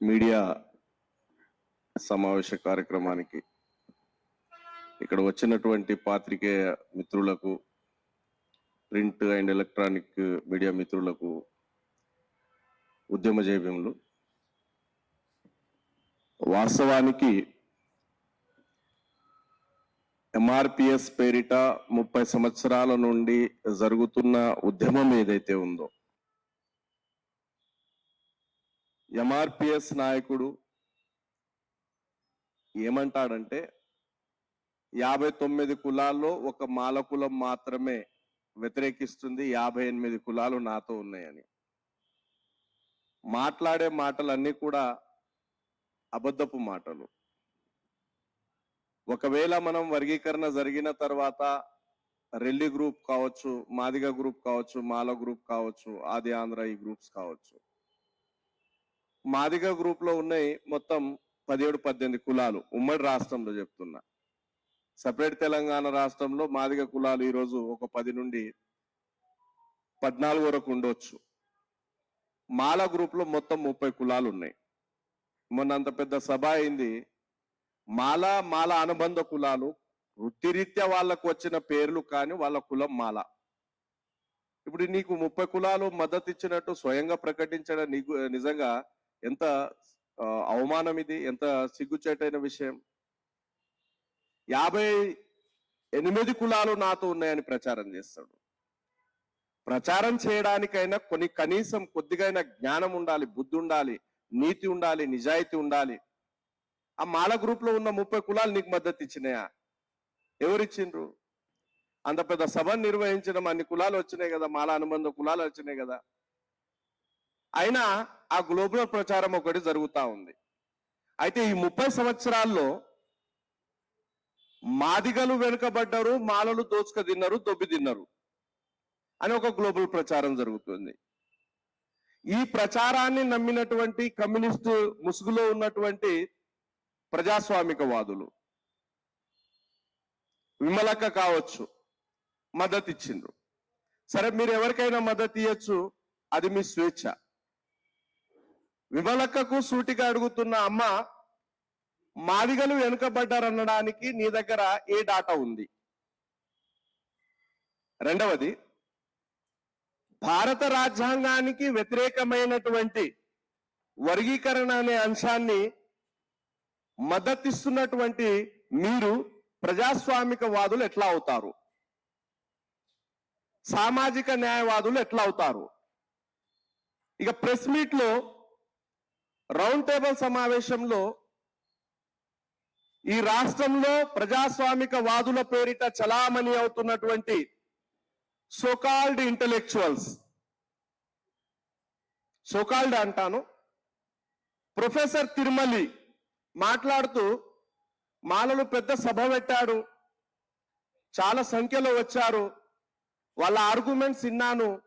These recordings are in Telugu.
మీడియా సమావేశ కార్యక్రమానికి ఇక్కడ వచ్చినటువంటి పాత్రికేయ మిత్రులకు ప్రింట్ అండ్ ఎలక్ట్రానిక్ మీడియా మిత్రులకు ఉద్యమ జైవ్యములు వాస్తవానికి ఎంఆర్పిఎస్ పేరిట ముప్పై సంవత్సరాల నుండి జరుగుతున్న ఉద్యమం ఏదైతే ఉందో ఎంఆర్పిఎస్ నాయకుడు ఏమంటాడంటే యాభై తొమ్మిది కులాల్లో ఒక మాల కులం మాత్రమే వ్యతిరేకిస్తుంది యాభై ఎనిమిది కులాలు నాతో ఉన్నాయని. మాట్లాడే మాటలన్నీ కూడా అబద్ధపు మాటలు. ఒకవేళ మనం వర్గీకరణ జరిగిన తర్వాత రెల్లి గ్రూప్ కావచ్చు మాదిగ గ్రూప్ కావచ్చు మాల గ్రూప్ కావచ్చు ఆది ఆంధ్ర ఈ గ్రూప్స్ కావచ్చు మాదిగ గ్రూప్లో ఉన్నాయి మొత్తం పదిహేడు పద్దెనిమిది కులాలు. ఉమ్మడి రాష్ట్రంలో చెప్తున్నా. సపరేట్ తెలంగాణ రాష్ట్రంలో మాదిగ కులాలు ఈరోజు ఒక పది నుండి పద్నాలుగు వరకు ఉండొచ్చు. మాల గ్రూప్లో మొత్తం ముప్పై కులాలు ఉన్నాయి. మొన్న అంత పెద్ద సభ అయింది. మాల మాల అనుబంధ కులాలు వృత్తిరీత్యా వాళ్ళకు వచ్చిన పేర్లు కానీ వాళ్ళ కులం మాల. ఇప్పుడు నీకు ముప్పై కులాలు మద్దతు ఇచ్చినట్టు స్వయంగా ప్రకటించడం నిజంగా ఎంత అవమానం ఇది ఎంత సిగ్గుచేటైన విషయం? యాభై ఎనిమిది కులాలు నాతో ఉన్నాయని ప్రచారం చేస్తాడు. ప్రచారం చేయడానికైనా కొన్ని కనీసం కొద్దిగైనా జ్ఞానం ఉండాలి బుద్ధి ఉండాలి నీతి ఉండాలి నిజాయితీ ఉండాలి. ఆ మాల గ్రూప్లో ఉన్న ముప్పై కులాలు నీకు మద్దతు ఇచ్చినాయా? ఎవరిచ్చిండ్రు? అంత పెద్ద సభ నిర్వహించడం అన్ని కులాలు వచ్చినాయి కదా మాల అనుబంధ కులాలు వచ్చినాయి కదా. అయినా ఆ గ్లోబల్ ప్రచారం ఒకటి జరుగుతా ఉంది. అయితే ఈ ముప్పై సంవత్సరాల్లో మాదిగలు వెనుకబడ్డారు మాలలు దోచుక తిన్నారు దొబ్బి తిన్నారు అని ఒక గ్లోబల్ ప్రచారం జరుగుతుంది. ఈ ప్రచారాన్ని నమ్మినటువంటి కమ్యూనిస్టు ముసుగులో ఉన్నటువంటి ప్రజాస్వామికవాదులు విమలక్క కావచ్చు మద్దతు ఇచ్చిండ్రు. సరే మీరు ఎవరికైనా మద్దతు ఇవ్వచ్చు అది మీ స్వేచ్ఛ. విమలక్కకు సూటిగా అడుగుతున్న అమ్మ మాదిగలు వెనుకబడ్డారనడానికి నీ దగ్గర ఏ డాటా ఉంది? రెండవది భారత రాజ్యాంగానికి వ్యతిరేకమైనటువంటి వర్గీకరణ అనే అంశాన్ని మద్దతిస్తున్నటువంటి మీరు ప్రజాస్వామిక వాదులు ఎట్లా అవుతారు? సామాజిక న్యాయవాదులు ఎట్లా అవుతారు? ఇక ప్రెస్ మీట్లో రౌండ్ టేబుల్ సమావేశంలో ఈ రాష్ట్రంలో ప్రజాస్వామిక వాదుల పేరిట చలామణి అవుతున్నటువంటి so called intellectuals. So called అంటాను. ప్రొఫెసర్ తిరుమలి మాట్లాడుతూ మాలలు పెద్ద సభ పెట్టాడు. చాలా సంఖ్యలో వచ్చారు. వాళ్ళ ఆర్గ్యుమెంట్స్ విన్నాను.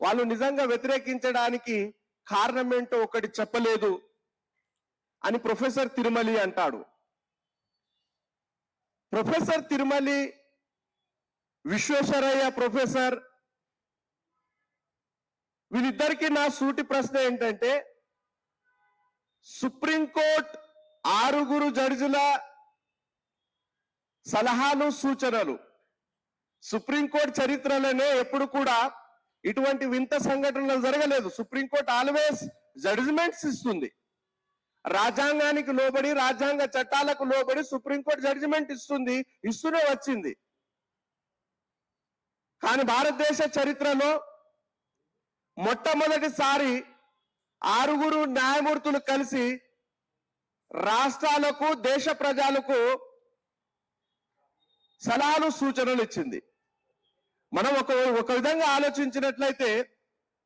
వాళ్ళు నిజంగా వ్యతిరేకించడానికి కారణం ఏంటో ఒకటి చెప్పలేదు అని ప్రొఫెసర్ తిరుమలి అంటాడు. ప్రొఫెసర్ తిరుమలి విశ్వేశ్వరయ్య ప్రొఫెసర్ వీళ్ళిద్దరికీ నా సూటి ప్రశ్న ఏంటంటే సుప్రీంకోర్టు ఆరుగురు జడ్జిల సలహాలు సూచనలు. సుప్రీంకోర్టు చరిత్రలోనే ఎప్పుడు కూడా ఇటువంటి వింత సంఘటనలు జరగలేదు. సుప్రీంకోర్టు ఆల్వేస్ జడ్జిమెంట్స్ ఇస్తుంది. రాజ్యాంగానికి లోబడి రాజ్యాంగ చట్టాలకు లోబడి సుప్రీంకోర్టు జడ్జిమెంట్ ఇస్తుంది ఇస్తూనే వచ్చింది. కానీ భారతదేశ చరిత్రలో మొట్టమొదటిసారి ఆరుగురు న్యాయమూర్తులు కలిసి రాష్ట్రాలకు దేశ ప్రజలకు సలహాలు సూచనలు ఇచ్చింది. మనం ఒక ఒక విధంగా ఆలోచించినట్లయితే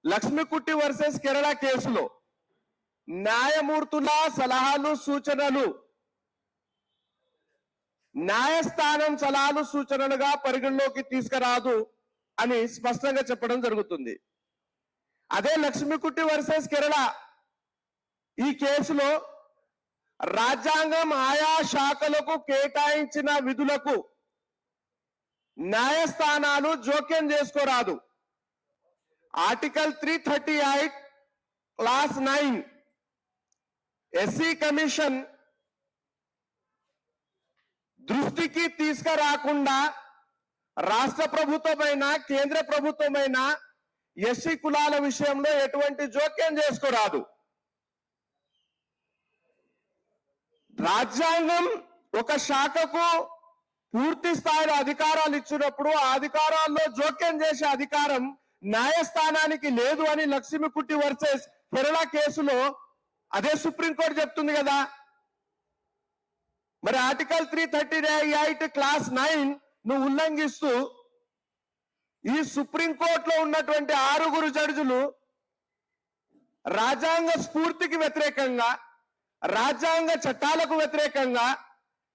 లక్ష్మీకుట్టి వర్సెస్ కేరళ కేసులో న్యాయమూర్తుల సలహాలు సూచనలు న్యాయస్థానం సలహాలు సూచనలుగా పరిగణలోకి తీసుకురాదు అని స్పష్టంగా చెప్పడం జరుగుతుంది. అదే లక్ష్మీకుట్టి వర్సెస్ కేరళ ఈ కేసులో రాజ్యాంగం ఆయా శాఖలకు కేటాయించిన విధులకు న్యాయస్థానాలు జోక్యం చేసుకోరాదు. Article three thirty eight clause nine SC commission దృష్టికి తీసుకురాకుండా రాష్ట్ర ప్రభుత్వమైన కేంద్ర ప్రభుత్వమైన ఎస్సీ కులాల విషయంలో ఎటువంటి జోక్యం చేసుకోరాదు. రాజ్యాంగం ఒక శాఖకు పూర్తి స్థాయిలో అధికారాలు ఇచ్చినప్పుడు ఆ అధికారాల్లో జోక్యం చేసే అధికారం న్యాయస్థానానికి లేదు అని లక్ష్మీకుట్టి వర్సెస్ కేరళ కేసులో అదే సుప్రీంకోర్టు చెప్తుంది కదా. మరి article three thirty eight clause nine నువ్వు ఉల్లంఘిస్తూ ఈ సుప్రీంకోర్టులో ఉన్నటువంటి ఆరుగురు జడ్జులు రాజ్యాంగ స్ఫూర్తికి వ్యతిరేకంగా రాజ్యాంగ చట్టాలకు వ్యతిరేకంగా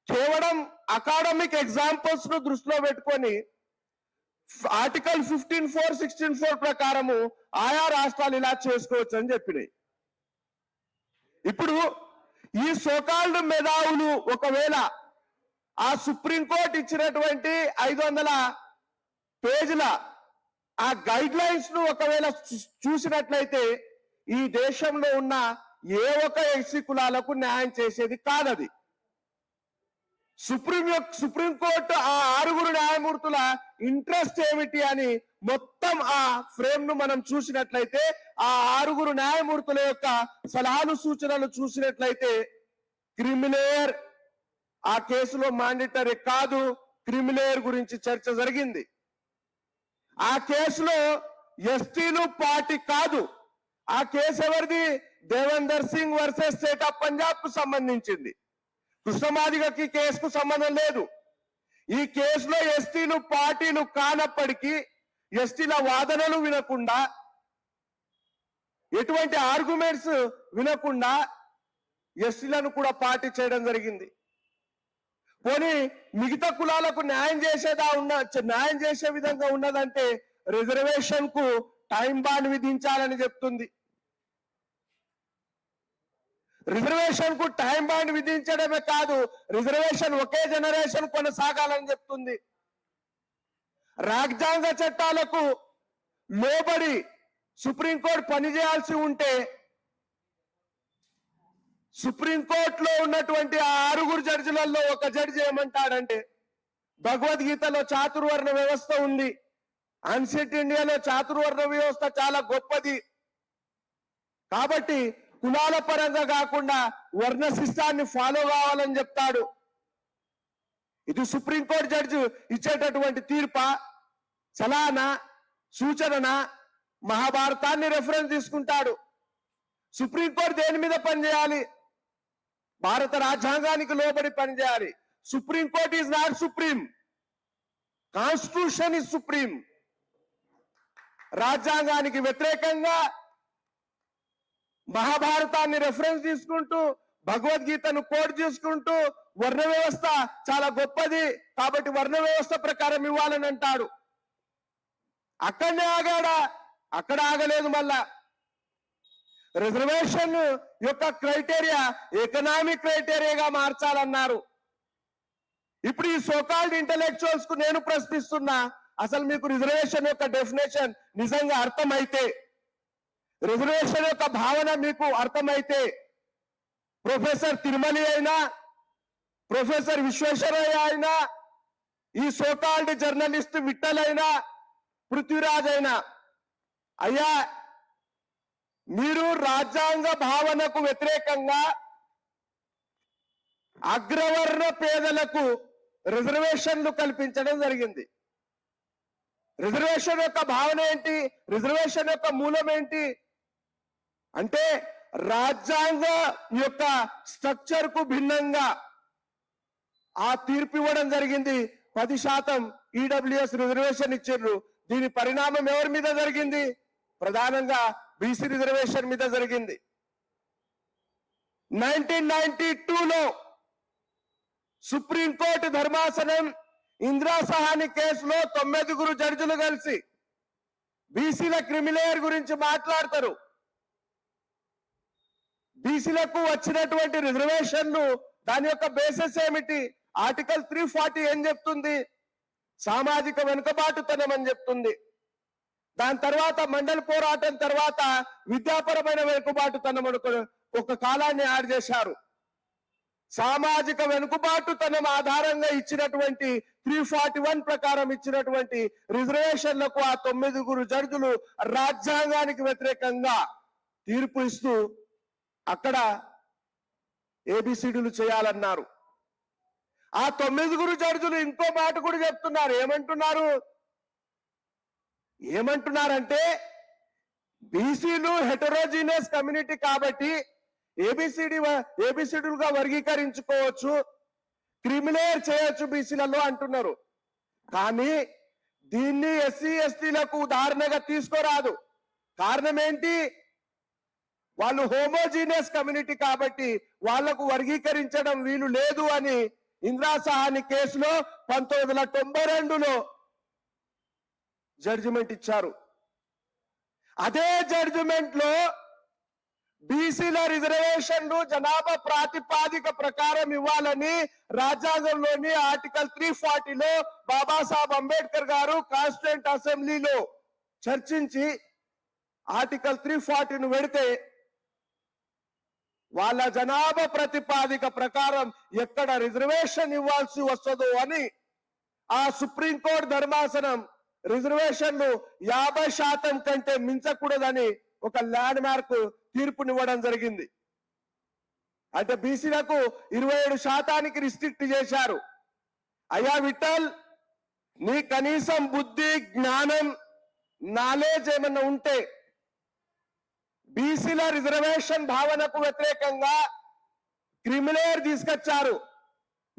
కేవలం అకాడమిక్ ఎగ్జాంపుల్స్ను దృష్టిలో పెట్టుకొని article fifteen four sixteen four ప్రకారము ఆయా రాష్ట్రాలు ఇలా చేసుకోవచ్చు అని చెప్పినాయి. ఇప్పుడు ఈ సోకాల్డ్ మేధావులు ఒకవేళ ఆ సుప్రీంకోర్టు ఇచ్చినటువంటి ఐదు వందల పేజీల ఆ గైడ్ లైన్స్ను ఒకవేళ చూసినట్లయితే ఈ దేశంలో ఉన్న ఏ ఒక్క ఎస్సీ కులాలకు న్యాయం చేసేది కాదది. సుప్రీం సుప్రీంకోర్టు ఆ ఆరుగురు న్యాయమూర్తుల ఇంట్రెస్ట్ ఏమిటి అని మొత్తం ఆ ఫ్రేమ్ను మనం చూసినట్లయితే ఆ ఆరుగురు న్యాయమూర్తుల యొక్క సలహాలు సూచనలు చూసినట్లయితే క్రిమిలేయర్ ఆ కేసులో మాండిటరీ కాదు క్రిమిలేయర్ గురించి చర్చ జరిగింది. ఆ కేసులో ఎస్టీలు పార్టీ కాదు ఆ కేసు ఎవరిది Devender Singh versus state of పంజాబ్కు సంబంధించింది. కృష్ణమాదిగకి కేసుకు సంబంధం లేదు. ఈ కేసులో ఎస్టీలు పార్టీలు కానప్పటికీ ఎస్టీల వాదనలు వినకుండా ఎటువంటి ఆర్గ్యుమెంట్స్ వినకుండా ఎస్టీలను కూడా పార్టీ చేయడం జరిగింది. పోనీ మిగతా కులాలకు న్యాయం చేసేదా ఉన్న న్యాయం చేసే విధంగా ఉన్నదంటే రిజర్వేషన్కు టైం బాండ్ విధించాలని చెప్తుంది. రిజర్వేషన్కు టైం బాండ్ విధించడమే కాదు రిజర్వేషన్ ఒకే జనరేషన్ కొనసాగాలని చెప్తుంది. రాజ్యాంగ చట్టాలకు లోబడి సుప్రీంకోర్టు పనిచేయాల్సి ఉంటే సుప్రీంకోర్టులో ఉన్నటువంటి ఆ ఆరుగురు జడ్జిలలో ఒక జడ్జి ఏమంటాడంటే భగవద్గీతలో చాతుర్వర్ణ వ్యవస్థ ఉంది. అన్సెట్ ఇండియాలో చాతుర్వర్ణ వ్యవస్థ చాలా గొప్పది. కాబట్టి కులాల పరంగా కాకుండా వర్ణ శిస్తాన్ని ఫాలో కావాలని చెప్తాడు. ఇది సుప్రీంకోర్టు జడ్జి ఇచ్చేటటువంటి తీర్ప? చలానా సూచనన? మహాభారతాన్ని రెఫరెన్స్ తీసుకుంటాడు. సుప్రీంకోర్టు దేని మీద పనిచేయాలి? భారత రాజ్యాంగానికి లోబడి పనిచేయాలి. Supreme court is not supreme constitution is supreme రాజ్యాంగానికి వ్యతిరేకంగా మహాభారతాన్ని రెఫరెన్స్ తీసుకుంటూ భగవద్గీతను కోడ్ చేసుకుంటూ వర్ణ వ్యవస్థ చాలా గొప్పది. కాబట్టి వర్ణ వ్యవస్థ ప్రకారం ఇవ్వాలని అంటాడు. అక్కడనే ఆగాడా? అక్కడ ఆగలేదు మళ్ళా. రిజర్వేషన్ యొక్క క్రైటీరియా ఎకనామిక్ క్రైటీరియాగా మార్చాలన్నారు. ఇప్పుడు ఈ సోకాల్డ్ ఇంటలెక్చువల్స్కు నేను ప్రశ్నిస్తున్నా అసలు మీకు రిజర్వేషన్ యొక్క డెఫినేషన్ నిజంగా అర్థమైతే రిజర్వేషన్ యొక్క భావన మీకు అర్థమైతే ప్రొఫెసర్ తిరుమలి అయినా ప్రొఫెసర్ విశ్వేశ్వరయ్య అయినా ఈ సోకాల్డ్ జర్నలిస్ట్ విట్టల్ అయినా పృథ్వీరాజ్ అయినా అయ్యా మీరు రాజ్యాంగ భావనకు వ్యతిరేకంగా అగ్రవర్ణ పేదలకు రిజర్వేషన్లు కల్పించడం జరిగింది. రిజర్వేషన్ యొక్క భావన ఏంటి? రిజర్వేషన్ యొక్క మూలం ఏంటి? అంటే రాజ్యాంగ యొక్క స్ట్రక్చర్కు భిన్నంగా ఆ తీర్పు ఇవ్వడం జరిగింది. పది శాతం ఈడబ్ల్యూఎస్ రిజర్వేషన్ ఇచ్చిండ్రు. దీని పరిణామం ఎవరి మీద జరిగింది? ప్రధానంగా బీసీ రిజర్వేషన్ మీద జరిగింది. నైన్టీన్ నైన్టీ టూలో సుప్రీంకోర్టు ధర్మాసనం ఇందిరా సహాని కేసులో తొమ్మిదిగురు జడ్జిలు కలిసి బీసీల క్రిమిలేయర్ గురించి మాట్లాడతారు. బీసీలకు వచ్చినటువంటి రిజర్వేషన్లు దాని యొక్క బేసిస్ ఏమిటి? ఆర్టికల్ త్రీ ఫార్టీ ఏం చెప్తుంది? సామాజిక వెనుకబాటుతనం అని చెప్తుంది. దాని తర్వాత మండలి పోరాటం తర్వాత విద్యాపరమైన వెనుకబాటుతనం ఒక కాలాన్ని యాడ్ చేశారు. సామాజిక వెనుకబాటుతనం ఆధారంగా ఇచ్చినటువంటి త్రీ ఫార్టీ వన్ ప్రకారం ఇచ్చినటువంటి రిజర్వేషన్లకు ఆ తొమ్మిదిగురు జడ్జులు రాజ్యాంగానికి వ్యతిరేకంగా తీర్పు ఇస్తూ అక్కడ ఏబిసిడీలు చేయాలన్నారు. ఆ తొమ్మిదిగురు జడ్జులు ఇంకో మాట కూడా చెప్తున్నారు. ఏమంటున్నారు? ఏమంటున్నారంటే బీసీలు హెటరోజీనియస్ కమ్యూనిటీ కాబట్టి ఏబిసిడి ఏబిసిడీలుగా వర్గీకరించుకోవచ్చు. క్రిమినల్ చేయొచ్చు బీసీలలో అంటున్నారు. కానీ దీన్ని ఎస్సీ ఎస్టీలకు ఉదాహరణగా తీసుకోరాదు. కారణం ఏంటి? వాళ్ళు హోమోజీనియస్ కమ్యూనిటీ కాబట్టి వాళ్ళకు వర్గీకరించడం వీలు లేదు అని ఇంద్రా సహాని కేసులో పంతొమ్మిది వందల తొంభై రెండులో జడ్జిమెంట్ ఇచ్చారు. అదే జడ్జిమెంట్లో బీసీల రిజర్వేషన్లు జనాభా ప్రాతిపాదిక ప్రకారం ఇవ్వాలని రాజ్యాంగంలోని ఆర్టికల్ త్రీ ఫార్టీలో బాబాసాహెబ్ అంబేద్కర్ గారు కాన్స్టిట్యూంట్ అసెంబ్లీలో చర్చించి ఆర్టికల్ త్రీ ఫార్టీను పెడితే వాళ్ళ జనాభా ప్రతిపాదిక ప్రకారం ఎక్కడ రిజర్వేషన్ ఇవ్వాల్సి వస్తుందో అని ఆ సుప్రీంకోర్టు ధర్మాసనం రిజర్వేషన్లు యాభై శాతం కంటే మించకూడదని ఒక ల్యాండ్ మార్క్ తీర్పునివ్వడం జరిగింది. అంటే బీసీలకు ఇరవై ఏడు శాతానికి రిస్ట్రిక్ట్ చేశారు. అయ్యా విఠల్ నీ కనీసం బుద్ధి జ్ఞానం నాలెడ్జ్ ఏమన్నా ఉంటే బీసీల రిజర్వేషన్ భావనకు వ్యతిరేకంగా క్రిమినల్ తీసుకొచ్చారు.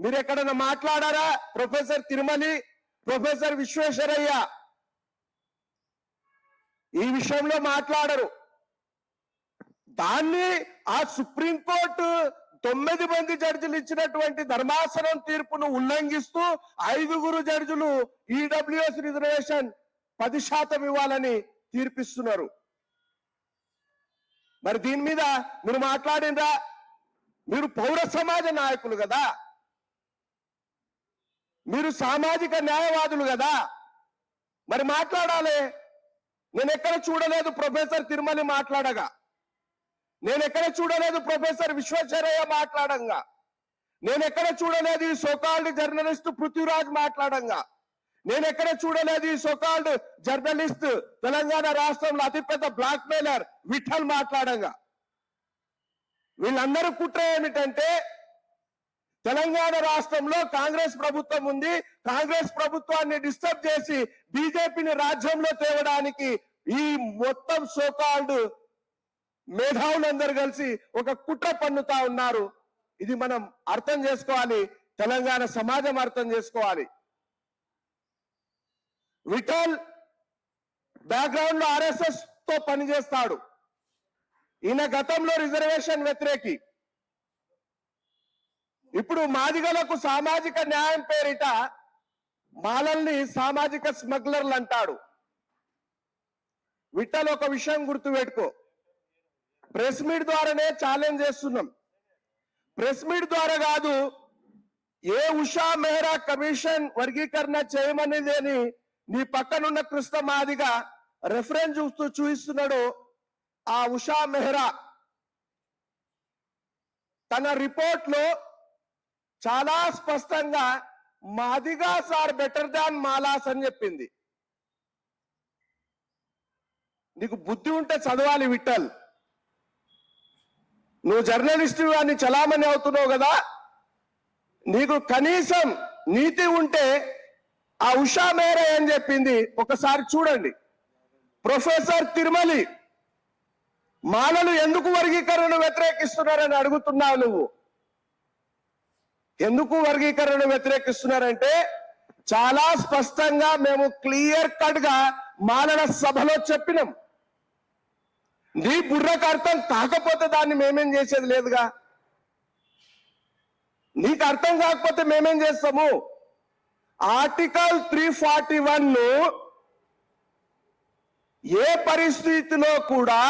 మీరు ఎక్కడన్నా మాట్లాడారా? Professor Tirumali professor Visweswaraiah. ఈ విషయంలో మాట్లాడరు. దాన్ని ఆ సుప్రీంకోర్టు తొమ్మిది మంది జడ్జిలు ఇచ్చినటువంటి ధర్మాసనం తీర్పును ఉల్లంఘిస్తూ ఐదుగురు జడ్జిలు ఈడబ్ల్యూఎస్ రిజర్వేషన్ పది శాతం ఇవ్వాలని తీర్పిస్తున్నారు. మరి దీని మీద మీరు మాట్లాడినరా మీరు పౌర సమాజ నాయకులు కదా. మీరు సామాజిక న్యాయవాదులు కదా. మరి మాట్లాడాలి. నేను ఎక్కడ చూడలేదు ప్రొఫెసర్ తిరుమలి మాట్లాడగా. నేను ఎక్కడ చూడలేదు ప్రొఫెసర్ విశ్వేశ్వరయ్య మాట్లాడంగా. నేను ఎక్కడ చూడలేదు ఈ సోకాల్డ్ జర్నలిస్ట్ పృథ్వీరాజ్ మాట్లాడంగా. నేను ఎక్కడ చూడలేదు ఈ సోకాల్డ్ జర్నలిస్ట్ తెలంగాణ రాష్ట్రంలో అతిపెద్ద బ్లాక్ మెయిలర్ విఠల్ మాట్లాడంగా. వీళ్ళందరూ కుట్ర ఏమిటంటే తెలంగాణ రాష్ట్రంలో కాంగ్రెస్ ప్రభుత్వం ఉంది కాంగ్రెస్ ప్రభుత్వాన్ని డిస్టర్బ్ చేసి బీజేపీని రాజ్యంలో తేవడానికి ఈ మొత్తం సోకాల్డ్ మేధావులందరూ కలిసి ఒక కుట్ర పన్నుతా ఉన్నారు. ఇది మనం అర్థం చేసుకోవాలి తెలంగాణ సమాజం అర్థం చేసుకోవాలి. విఠల్ బ్యాక్గ్రౌండ్లో ఆర్ఎస్ఎస్తో పనిచేస్తాడు. ఈయన గతంలో రిజర్వేషన్ వ్యతిరేకి. ఇప్పుడు మాదిగలకు సామాజిక న్యాయం పేరిట మాలల్ని సామాజిక స్మగ్లర్లు అంటాడు. విఠల్ ఒక విషయం గుర్తుపెట్టుకో ప్రెస్ మీట్ ద్వారానే ఛాలెంజ్ చేస్తున్నాం. ప్రెస్ మీట్ ద్వారా కాదు ఏ ఉషా మెహ్రా కమిషన్ వర్గీకరణ చేయమనేది అని నీ పక్కనున్న కృష్ణ మాదిగా రెఫరెన్స్ చూస్తూ చూపిస్తున్నాడు ఆ ఉషా మెహ్రా. తన రిపోర్ట్లో చాలా స్పష్టంగా Madiga sir better than Malas అని చెప్పింది. నీకు బుద్ధి ఉంటే చదవాలి విఠల్. నువ్వు జర్నలిస్ట్ అని చలామణి అవుతున్నావు కదా? నీకు కనీసం నీతి ఉంటే ఆ ఉషా మేరే ఏం చెప్పింది? ఒకసారి చూడండి. ప్రొఫెసర్ తిరుమలి మాలలు ఎందుకు వర్గీకరణను వ్యతిరేకిస్తున్నారని అడుగుతున్నావు నువ్వు? ఎందుకు వర్గీకరణను వ్యతిరేకిస్తున్నారంటే చాలా స్పష్టంగా మేము క్లియర్ కట్గా మాలల సభలో చెప్పినాం. నీ బుర్రకు అర్థం కాకపోతే దాన్ని మేమేం చేసేది లేదుగా? నీకు అర్థం కాకపోతే మేమేం చేస్తాము? ఆర్టికల్ త్రీ ఫార్టీ వన్ ఏ పరిస్థితిలో కూడా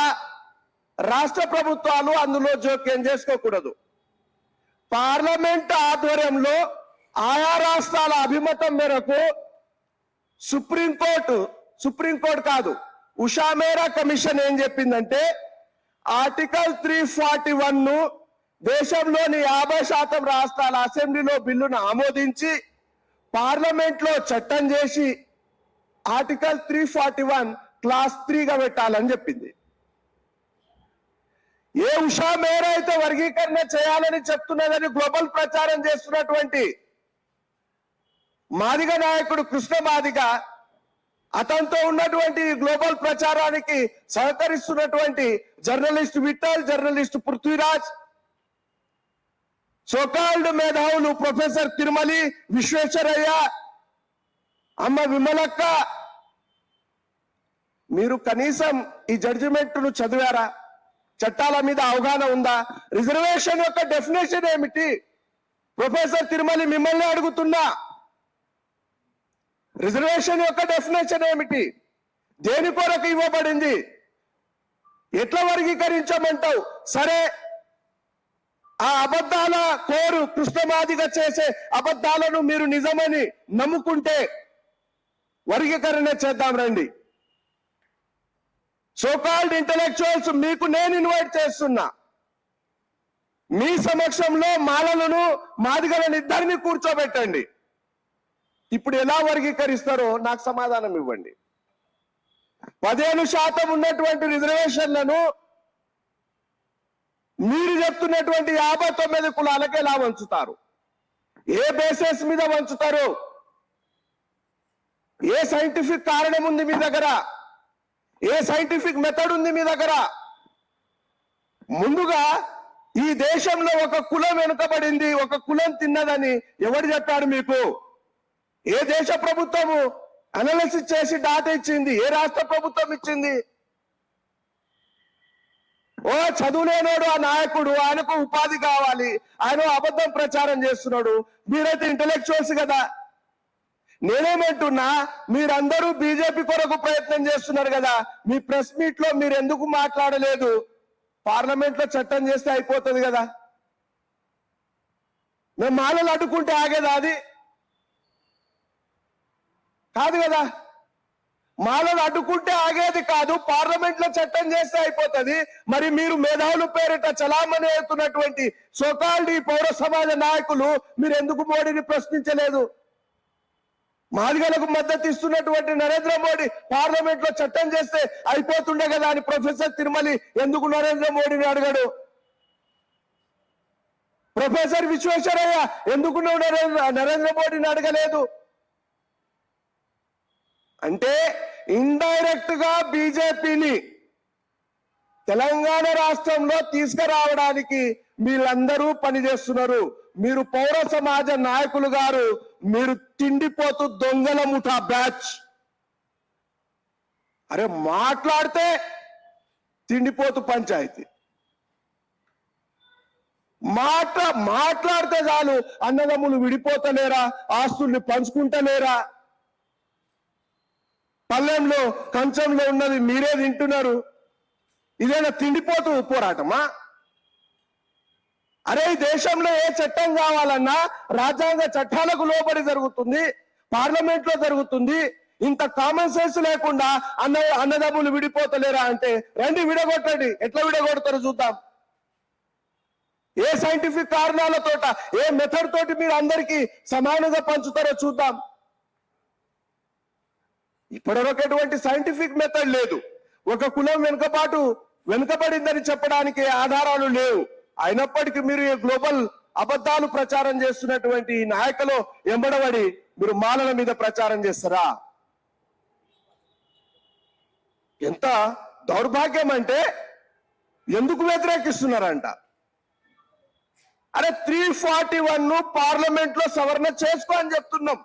రాష్ట్ర ప్రభుత్వాలు అందులో జోక్యం చేసుకోకూడదు. పార్లమెంట్ ఆధ్వర్యంలో ఆయా రాష్ట్రాల అభిమతం మేరకు సుప్రీంకోర్టు సుప్రీంకోర్టు కాదు ఉషామేరా కమిషన్ ఏం చెప్పిందంటే ఆర్టికల్ త్రీ ఫార్టీ వన్ను దేశంలోని యాభై శాతం రాష్ట్రాల అసెంబ్లీలో బిల్లును ఆమోదించి పార్లమెంట్లో చట్టం చేసి article three forty one clause త్రీగా పెట్టాలని చెప్పింది. ఏ ఉషా మేర అయితే వర్గీకరణ చేయాలని చెప్తున్నదని గ్లోబల్ ప్రచారం చేస్తున్నటువంటి మాదిగ నాయకుడు కృష్ణ మాదిగ అతనితో ఉన్నటువంటి గ్లోబల్ ప్రచారానికి సహకరిస్తున్నటువంటి journalist Vittal journalist Prithviraj so called మేధావులు ప్రొఫెసర్ తిరుమలి విశ్వేశ్వరయ్య అమ్మ విమలక్క. మీరు కనీసం ఈ జడ్జిమెంట్ను చదివారా? చట్టాల మీద అవగాహన ఉందా? రిజర్వేషన్ యొక్క డెఫినేషన్ ఏమిటి? ప్రొఫెసర్ తిరుమలి మిమ్మల్ని అడుగుతున్నా. రిజర్వేషన్ యొక్క డెఫినేషన్ ఏమిటి? దేని కొరకు ఇవ్వబడింది? ఎట్లా వర్గీకరించమంటావు? సరే ఆ అబద్ధాల కోరు కృష్ణమాదిగా చేసే అబద్ధాలను మీరు నిజమని నమ్ముకుంటే వర్గీకరణ చేద్దాం రండి. సోకాల్డ్ ఇంటలెక్చువల్స్ మీకు నేను ఇన్వైట్ చేస్తున్నా. మీ సమక్షంలో మాలలను మాదిగలను ఇద్దరిని కూర్చోబెట్టండి. ఇప్పుడు ఎలా వర్గీకరిస్తారో నాకు సమాధానం ఇవ్వండి. పదిహేను శాతం ఉన్నటువంటి రిజర్వేషన్లను మీరు చెప్తున్నటువంటి యాభై తొమ్మిది కులాలకి ఎలా వంచుతారు? ఏ బేసెస్ మీద వంచుతారు? ఏ సైంటిఫిక్ కారణం ఉంది మీ దగ్గర? ఏ సైంటిఫిక్ మెథడ్ ఉంది మీ దగ్గర? ముందుగా ఈ దేశంలో ఒక కులం వెనుకబడింది ఒక కులం తిన్నదని ఎవరు చెప్పాడు మీకు? ఏ దేశ ప్రభుత్వము అనాలిసిస్ చేసి డాటా ఇచ్చింది ఏ రాష్ట్ర ప్రభుత్వం ఇచ్చింది? ఓ చదువులేనోడు ఆ నాయకుడు ఆయనకు ఉపాధి కావాలి ఆయన అబద్ధం ప్రచారం చేస్తున్నాడు. మీరైతే ఇంటలెక్చువల్స్ కదా. నేనేమంటున్నా మీరందరూ బీజేపీ కొరకు ప్రయత్నం చేస్తున్నారు కదా. మీ ప్రెస్ మీట్లో మీరు ఎందుకు మాట్లాడలేదు? పార్లమెంట్లో చట్టం చేస్తే అయిపోతుంది కదా. మేము మాలలు అడ్డుకుంటే ఆగేదా అది? కాదు కదా. మాలను అడ్డుకుంటే ఆగేది కాదు పార్లమెంట్లో చట్టం చేస్తే అయిపోతుంది. మరి మీరు మేధావులు పేరిట చలామణి అవుతున్నటువంటి సోకాల్డ్ ఈ పౌర సమాజ నాయకులు మీరు ఎందుకు మోడీని ప్రశ్నించలేదు? మాదిగలకు మద్దతు ఇస్తున్నటువంటి నరేంద్ర మోడీ పార్లమెంట్లో చట్టం చేస్తే అయిపోతుండే కదా అని ప్రొఫెసర్ తిరుమలి ఎందుకు నరేంద్ర మోడీని అడగడు? ప్రొఫెసర్ విశ్వేశ్వరయ్య ఎందుకు నరేంద్ర నరేంద్ర మోడీని అడగలేదు? అంటే ఇండైరెక్ట్గా బీజేపీని తెలంగాణ రాష్ట్రంలో తీసుకురావడానికి మీరందరూ పనిచేస్తున్నారు. మీరు పౌర సమాజ నాయకులు గారు మీరు తిండిపోతూ దొంగల ముఠా బ్యాచ్. అరే మాట్లాడితే తిండిపోతూ పంచాయతీ. మాట మాట్లాడితే చాలు అన్నదమ్ములు విడిపోతలేరా ఆస్తుల్ని పంచుకుంటలేరా? పల్లెంలో కంచంలో ఉన్నది మీరే తింటున్నారు. ఇదేనా తిండిపోతూ పోరాటమా? అరే దేశంలో ఏ చట్టం కావాలన్నా రాజ్యాంగ చట్టాలకు లోబడి జరుగుతుంది పార్లమెంట్లో జరుగుతుంది. ఇంత కామన్ సెన్స్ లేకుండా అన్న అన్నదమ్ములు విడిపోతలేరా అంటే రండి విడగొట్టండి. ఎట్లా విడగొడతారో చూద్దాం. ఏ సైంటిఫిక్ కారణాలతోట ఏ మెథడ్ తోటి మీరు అందరికీ సమానంగా పంచుతారో చూద్దాం. ఇప్పటివరకు ఎటువంటి సైంటిఫిక్ మెథడ్ లేదు. ఒక కులం వెనుకబాటు వెనుకబడిందని చెప్పడానికి ఆధారాలు లేవు. అయినప్పటికీ మీరు ఈ గ్లోబల్ అబద్ధాలు ప్రచారం చేస్తున్నటువంటి ఈ నాయకులు ఎంబడబడి మీరు మాలల మీద ప్రచారం చేస్తారా? ఎంత దౌర్భాగ్యం అంటే ఎందుకు వ్యతిరేకిస్తున్నారంట? అరే త్రీ ఫార్టీ వన్ పార్లమెంట్లో సవరణ చేసుకో అని చెప్తున్నాం.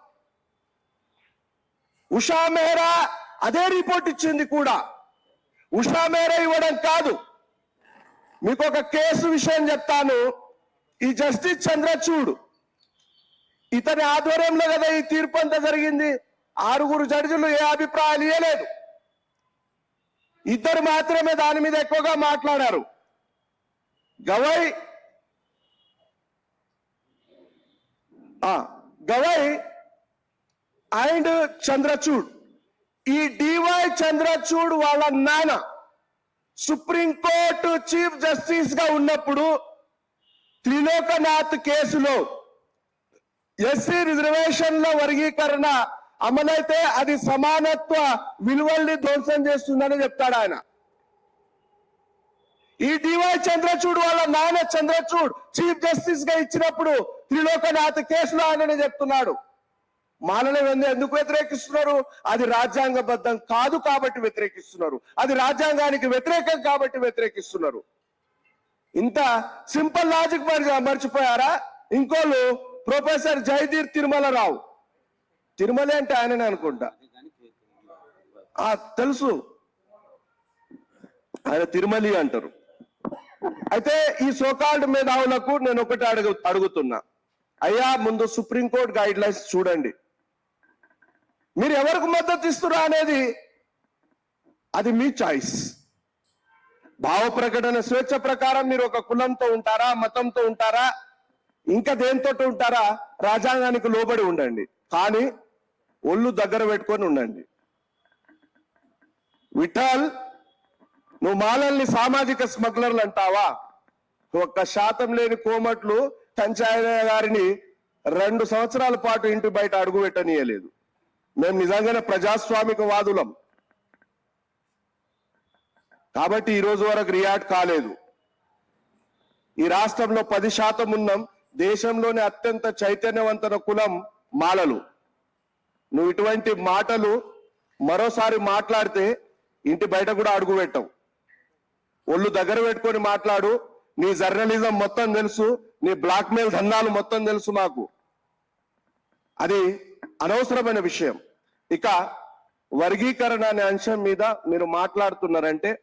ఉషా మెహ్రా అదే రిపోర్ట్ ఇచ్చింది కూడా. ఉషా మెహ్రా ఇవ్వడం కాదు. మీకు ఒక కేసు విషయం చెప్తాను. ఈ జస్టిస్ చంద్రచూడ్ ఇతని ఆధ్వర్యంలో కదా ఈ తీర్పు అంతా జరిగింది. ఆరుగురు జడ్జిలు ఏ అభిప్రాయాలు ఇవ్వలేదు ఇద్దరు మాత్రమే దాని మీద ఎక్కువగా మాట్లాడారు. గవై ఆ, గవై అండ్ చంద్రచూడ్. ఈ డివై చంద్రచూడ్ వాళ్ళ నాన్న సుప్రీంకోర్టు చీఫ్ జస్టిస్గా ఉన్నప్పుడు త్రిలోకనాథ్ కేసులో ఎస్సీ రిజర్వేషన్ల వర్గీకరణ అమలైతే అది సమానత్వ విలువల్ని ధ్వంసం చేస్తుందని చెప్తాడు ఆయన. ఈ డివై చంద్రచూడ్ వాళ్ళ నాన్న చంద్రచూడ్ చీఫ్ జస్టిస్గా ఇచ్చినప్పుడు త్రిలోకనాథ్ కేసులో ఆయనని చెప్తున్నాడు. మానని వెందు ఎందుకు వ్యతిరేకిస్తున్నారు? అది రాజ్యాంగబద్ధం కాదు కాబట్టి వ్యతిరేకిస్తున్నారు. అది రాజ్యాంగానికి వ్యతిరేకం కాబట్టి వ్యతిరేకిస్తున్నారు. ఇంత సింపుల్ లాజిక్ మరి మర్చిపోయారా? ఇంకోళ్ళు ప్రొఫెసర్ జయదీర్ తిరుమలరావు. తిరుమల అంటే ఆయననే అనుకుంటా. ఆ తెలుసు. ఆయన తిరుమలి అంటారు. అయితే ఈ సోకాల్డ్ మేధావులకు నేను ఒకటి అడుగు అడుగుతున్నా. అయ్యా ముందు సుప్రీంకోర్టు గైడ్ లైన్స్ చూడండి. మీరు ఎవరికి మద్దతు ఇస్తున్నా అనేది అది మీ చాయిస్. భావ ప్రకటన స్వేచ్ఛ ప్రకారం మీరు ఒక కులంతో ఉంటారా మతంతో ఉంటారా ఇంకా దేంతో ఉంటారా రాజ్యాంగానికి లోబడి ఉండండి. కానీ ఒళ్ళు దగ్గర పెట్టుకొని ఉండండి. విఠల్ నువ్వు మాలల్ని సామాజిక స్మగ్లర్లు అంటావా? ఒక్క శాతం లేని కోమట్లు కంచాయన గారిని రెండు సంవత్సరాల పాటు ఇంటి బయట అడుగు పెట్టనీయలేదు. మేము నిజంగానే ప్రజాస్వామిక వాదులం కాబట్టి ఈ రోజు వరకు రియాక్ట్ కాలేదు. ఈ రాష్ట్రంలో పది శాతం ఉన్నాం. దేశంలోనే అత్యంత చైతన్యవంతన కులం మాలలు. నువ్వు ఇటువంటి మాటలు మరోసారి మాట్లాడితే ఇంటి బయట కూడా అడుగు పెట్టవు. ఒళ్ళు దగ్గర పెట్టుకొని మాట్లాడు. నీ జర్నలిజం మొత్తం తెలుసు. నీ బ్లాక్మెయిల్ ధందాలు మొత్తం తెలుసు మాకు. అది అనవసరమైన విషయం. ఇక వర్గీకరణ అనే అంశం మీద మీరు మాట్లాడుతున్నారంటే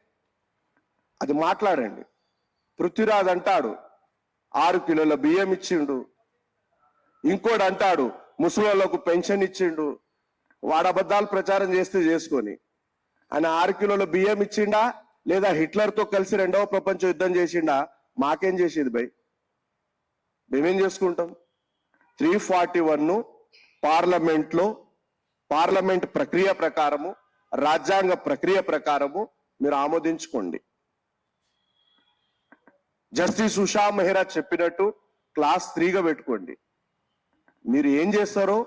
అది మాట్లాడండి. పృథ్వీరాజ్ అంటాడు ఆరు కిలోల బియ్యం ఇచ్చిండు. ఇంకోటి అంటాడు ముసలోళ్ళకు పెన్షన్ ఇచ్చిండు. వాడబద్ధాలు ప్రచారం చేస్తే చేసుకొని. ఆయన ఆరు కిలోల బియ్యం ఇచ్చిండా లేదా హిట్లర్తో కలిసి రెండవ ప్రపంచ యుద్ధం చేసిండా? మాకేం చేసేది భయ్? మేమేం చేసుకుంటాం? త్రీ ఫార్టీ వన్ను పార్లమెంట్లో పార్లమెంట్ ప్రక్రియ ప్రకారము రాజ్యాంగ ప్రక్రియ ప్రకారము మీరు ఆమోదించుకోండి. జస్టిస్ ఉషా మెహ్రా చెప్పినట్టు క్లాస్ త్రీగా పెట్టుకోండి. మీరు ఏం చేస్తారో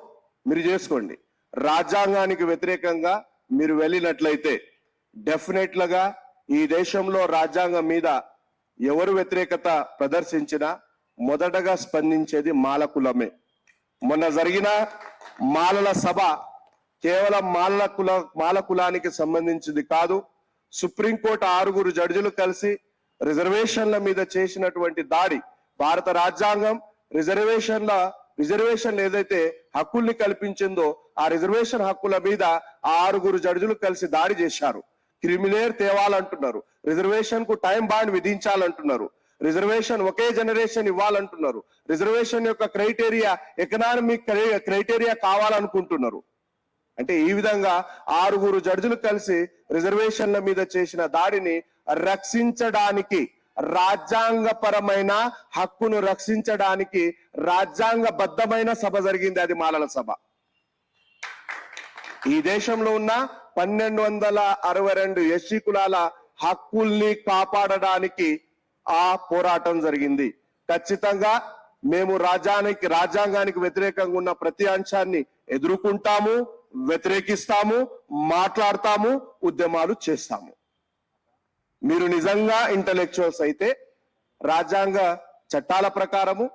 మీరు చేసుకోండి. రాజ్యాంగానికి వ్యతిరేకంగా మీరు వెళ్ళినట్లయితే డెఫినెట్ లగా ఈ దేశంలో రాజ్యాంగం మీద ఎవరు వ్యతిరేకత ప్రదర్శించినా మొదటగా స్పందించేది మాల కులమే. మొన్న జరిగిన మాలల సభ కేవలం మాలల కుల మాల కులానికి సంబంధించింది కాదు సుప్రీంకోర్టు ఆరుగురు జడ్జిలు కలిసి రిజర్వేషన్ల మీద చేసినటువంటి దాడి భారత రాజ్యాంగం రిజర్వేషన్ల రిజర్వేషన్లు ఏదైతే హక్కుల్ని కల్పించిందో ఆ రిజర్వేషన్ హక్కుల మీద ఆ ఆరుగురు జడ్జిలు కలిసి దాడి చేశారు. క్రిమినేర్ తేవాలంటున్నారు. రిజర్వేషన్కు టైం బాండ్ విధించాలంటున్నారు. రిజర్వేషన్ ఒకే జనరేషన్ ఇవ్వాలంటున్నారు. రిజర్వేషన్ యొక్క క్రైటీరియా ఎకనామిక్ క్రైటీరియా కావాలనుకుంటున్నారు. అంటే ఈ విధంగా ఆరుగురు జడ్జిలు కలిసి రిజర్వేషన్ల మీద చేసిన దాడిని రక్షించడానికి రాజ్యాంగపరమైన హక్కును రక్షించడానికి రాజ్యాంగబద్ధమైన సభ జరిగింది అది మాలల సభ. ఈ దేశంలో ఉన్న పన్నెండు వందల అరవై రెండు ఎస్సీ కులాల హక్కుల్ని కాపాడడానికి ఆ పోరాటం జరిగింది. ఖచ్చితంగా మేము రాజ్యానికి రాజ్యాంగానికి వ్యతిరేకంగా ఉన్న ప్రతి అంశాన్ని ఎదుర్కొంటాము వ్యతిరేకిస్తాము మాట్లాడతాము ఉద్యమాలు చేస్తాము. మీరు నిజంగా ఇంటలెక్చువల్స్ అయితే రాజ్యాంగ చట్టాల ప్రకారము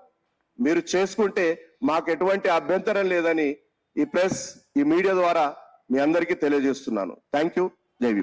మీరు చేసుకుంటే మాకు ఎటువంటి అభ్యంతరం లేదని ఈ ప్రెస్ ఈ మీడియా ద్వారా మీ అందరికీ తెలియజేస్తున్నాను. Thank you. జై